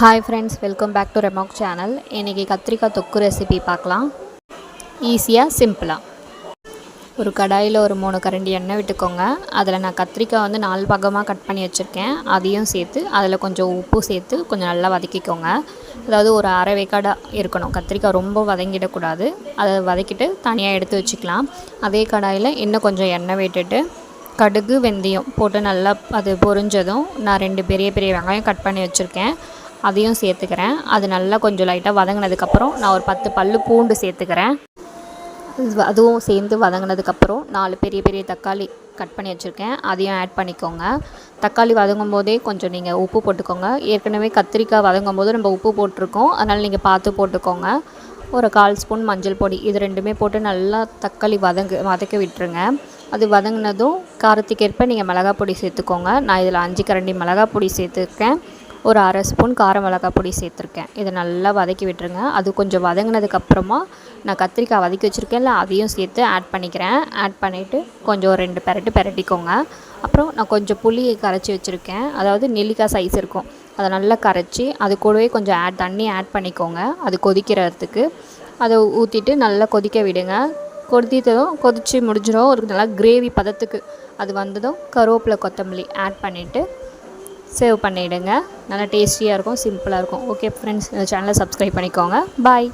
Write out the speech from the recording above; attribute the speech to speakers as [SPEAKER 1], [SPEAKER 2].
[SPEAKER 1] Hi friends welcome back to ரெமாக் channel இன்றைக்கி கத்திரிக்காய் தொக்கு ரெசிபி பார்க்கலாம். ஈஸியாக சிம்பிளாக ஒரு கடாயில் ஒரு மூணு கரண்டி எண்ணெய் விட்டுக்கோங்க. அதில் நான் கத்திரிக்காய் வந்து நாலு பாகமாக கட் பண்ணி வச்சுருக்கேன். அதையும் சேர்த்து அதில் கொஞ்சம் உப்பு சேர்த்து கொஞ்சம் நல்லா வதக்கிக்கோங்க. அதாவது ஒரு அரை வேக்காடாக இருக்கணும். கத்திரிக்காய் ரொம்ப வதங்கிடக்கூடாது. அதை வதக்கிட்டு தனியாக எடுத்து வச்சுக்கலாம். அதே கடாயில் இன்னும் கொஞ்சம் எண்ணெய் விட்டுட்டு கடுகு வெந்தயம் போட்டு நல்லா அது பொரிஞ்சதும் நான் ரெண்டு பெரிய பெரிய வெங்காயம் கட் பண்ணி வச்சுருக்கேன். அதையும் சேர்த்துக்கிறேன். அது நல்லா கொஞ்சம் லைட்டாக வதங்கினதுக்கப்புறம் நான் ஒரு பத்து பல் பூண்டு சேர்த்துக்கிறேன். அதுவும் சேர்ந்து வதங்கினதுக்கப்புறம் நாலு பெரிய பெரிய தக்காளி கட் பண்ணி வச்சுருக்கேன். அதையும் ஆட் பண்ணிக்கோங்க. தக்காளி வதங்கும் போதே கொஞ்சம் நீங்கள் உப்பு போட்டுக்கோங்க. ஏற்கனவே கத்திரிக்காய் வதங்கும் போது நம்ம உப்பு போட்டிருக்கோம். அதனால் நீங்கள் பார்த்து போட்டுக்கோங்க. ஒரு கால் ஸ்பூன் மஞ்சள் பொடி இது ரெண்டுமே போட்டு நல்லா தக்காளி வதங்கு வதக்க விட்டுருங்க. அது வதங்கினதும் காரத்துக்கேற்ப நீங்கள் மிளகாய் பொடி சேர்த்துக்கோங்க. நான் இதில் அஞ்சு கரண்டி மிளகாய் பொடி சேர்த்துருக்கேன். ஒரு அரை ஸ்பூன் கார மிளகாய் பொடி சேர்த்துருக்கேன். இதை நல்லா வதக்கி விட்டுருங்க. அது கொஞ்சம் வதங்கினதுக்கப்புறமா நான் கத்திரிக்காய் வதக்கி வச்சுருக்கேன்ல அதையும் சேர்த்து ஆட் பண்ணிக்கிறேன். ஆட் பண்ணிவிட்டு கொஞ்சம் ஒரு ரெண்டு பெரட்டு பெரட்டிக்கோங்க. அப்புறம் நான் கொஞ்சம் புளியை கரைச்சி வச்சுருக்கேன். அதாவது நெல்லிக்காய் சைஸ் இருக்கும். அதை நல்லா கரைச்சி அது கூடவே கொஞ்சம் ஆட் தண்ணி ஆட் பண்ணிக்கோங்க. அது கொதிக்கிறதுக்கு. அதை ஊற்றிட்டு நல்லா கொதிக்க விடுங்க. கொதித்ததும் கொதித்து முடிஞ்சிடும். ஒரு நல்லா கிரேவி பதத்துக்கு அது வந்ததும் கருவேப்பிலை கொத்தமல்லி ஆட் பண்ணிவிட்டு சேவ் பண்ணிவிடுங்க நல்லா டேஸ்டியாக இருக்கும் சிம்பிளாக இருக்கும். ஓகே ஃப்ரெண்ட்ஸ் இந்த சேனலை சப்ஸ்கிரைப் பண்ணிக்கோங்க. பாய்